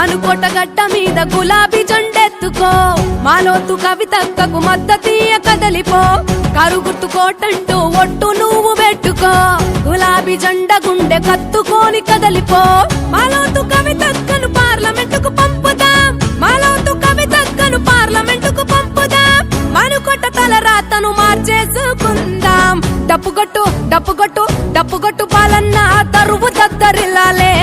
మనుకొట గట్ట మీద గులాబీ జెండెత్తుకో. మాలోతు కవితక్కకు మద్దతీయ కదలిపో. కరుగుట్టు కోటంటూ ఒట్టు నువ్వు పెట్టుకో. గులాబీ జెండ గుండె కత్తుకోని కదలిపో. మాలోతు కవితక్కను పార్లమెంటుకు పంపుదాం. మాలోతు కవితక్కను పార్లమెంటుకు పంపుదాం. మనుకొట తల రాతను మార్చేసుకుందాం. డప్పుగొట్టు డప్పుగొట్టు డప్పుగొట్టు పాలన్న తరువు దద్దరిల్లాలే.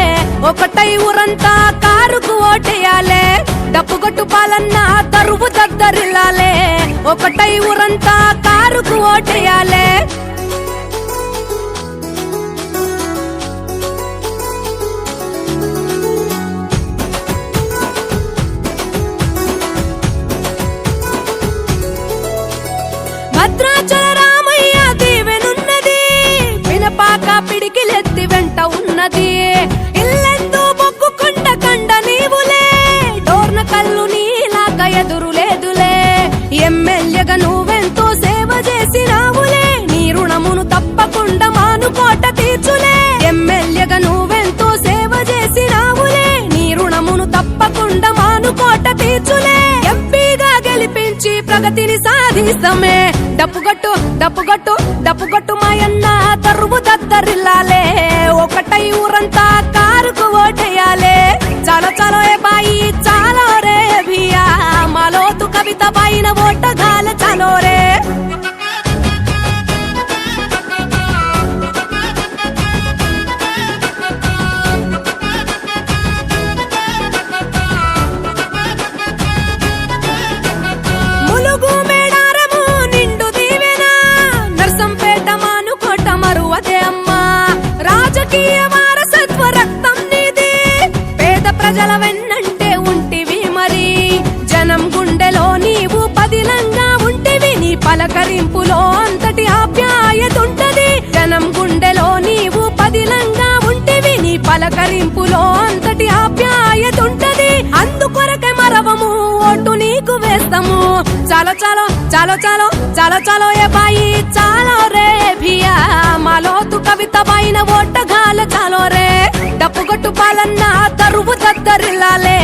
ఒకటై ఊరంతా కారుకు ఓటేయాలే. డప్పుగొట్టు పాలన్న తరువు దద్దరిల్లాలే ఒకటై ఊరంతా కారుకు ఓటేయాలే. భద్రాచల రామయ్య దీవెనున్నది. పిడికిలెత్తి వెంట ఉన్నది. ఎదురు లేదులే. ఎమ్మెల్యేగా నువ్వెంతో సేవ చేసినావులే. నీ రుణమును తప్పకుండా మానుకోట తీర్చులే. ఎమ్మెల్యేగా నువ్వెంతో సేవ చేసినావులే. నీ రుణమును తప్పకుండా మానుకోట తీర్చులే. ఎంపీగా గెలిపించి ప్రగతిని సాధిస్తామే. డప్పుగట్టు డప్పుగట్టు డప్పుగట్టు రాజకీయ వారసత్వ రక్తం నీది. పేద ప్రజల వెన్నంటే ఉంటివి మరి. జనం గుండెలో నీవు పదిలంగా ఉంటివి. నీ పలకరింపులో అంతటి ఆప్యాయతుంటది. జనం గుండెలో నీవు పదిలంగా ఉంటివి. నీ పలకరింపులో అంతటి ఆప్యాయతుంటది. అందుకొరకే మరవము ఓటు నీకు వేస్తాము. చాలో చాలో చాలో చాలో చాలో చాలో ఏ బాయి చాలో రే భియా. మాలోతు కవిత పైన ఓటగాల చాలో రే డప్పుగొట్టు పాలన్న తరువు దద్దరిల్లాలే.